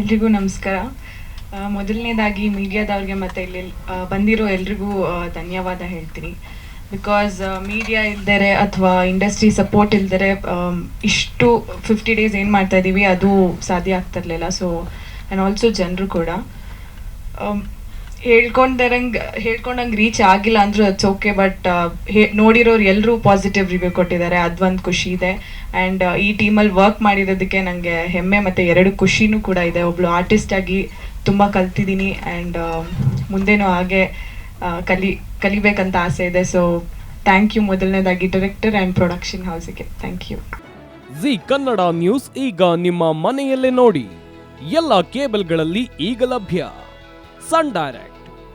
ಎಲ್ರಿಗೂ ನಮಸ್ಕಾರ. ಮೊದಲನೇದಾಗಿ ಮೀಡಿಯಾದವ್ರಿಗೆ ಮತ್ತು ಇಲ್ಲಿ ಬಂದಿರೋ ಎಲ್ರಿಗೂ ಧನ್ಯವಾದ ಹೇಳ್ತೀನಿ. ಬಿಕಾಸ್ ಮೀಡಿಯಾ ಇಲ್ದರೆ ಅಥವಾ ಇಂಡಸ್ಟ್ರಿ ಸಪೋರ್ಟ್ ಇಲ್ದರೆ ಇಷ್ಟು ಫಿಫ್ಟಿ ಡೇಸ್ ಏನು ಮಾಡ್ತಾ ಇದ್ದೀವಿ ಅದು ಸಾಧ್ಯ ಆಗ್ತಿರ್ಲಿಲ್ಲ ಸೊ ಆ್ಯಂಡ್ ಆಲ್ಸೋ ಜನರು ಕೂಡ. ಹೇಳ್ಕೊಂಡರಂಗೆ, ಹೇಳ್ಕೊಂಡಂಗೆ ರೀಚ್ ಆಗಿಲ್ಲ ಅಂದ್ರೂ ಅಟ್ಸ್ ಓಕೆ ಬಟ್ ನೋಡಿರೋರು ಎಲ್ಲರೂ ಪಾಸಿಟಿವ್ ರಿವ್ಯೂ ಕೊಟ್ಟಿದ್ದಾರೆ. ಅದೊಂದು ಖುಷಿ ಇದೆ. ಆ್ಯಂಡ್ ಈ ಟೀಮಲ್ಲಿ ವರ್ಕ್ ಮಾಡಿರೋದಕ್ಕೆ ನನಗೆ ಹೆಮ್ಮೆ ಮತ್ತು ಎರಡು ಖುಷಿನೂ ಕೂಡ ಇದೆ. ಒಬ್ಳು ಆರ್ಟಿಸ್ಟ್ ಆಗಿ ತುಂಬ ಕಲ್ತಿದ್ದೀನಿ ಆ್ಯಂಡ್ ಮುಂದೇನೂ ಹಾಗೆ ಕಲಿ, ಕಲಿಬೇಕಂತ ಆಸೆ ಇದೆ. ಸೊ ಥ್ಯಾಂಕ್ ಯು ಮೊದಲನೇದಾಗಿ director and production ಹೌಸಿಗೆ thank you Zee Kannada news ಈಗ ನಿಮ್ಮ ಮನೆಯಲ್ಲೇ ನೋಡಿ. ಎಲ್ಲ ಕೇಬಲ್ಗಳಲ್ಲಿ ಈಗ ಲಭ್ಯ. ಸನ್ ಡೈರೆಕ್ಟ್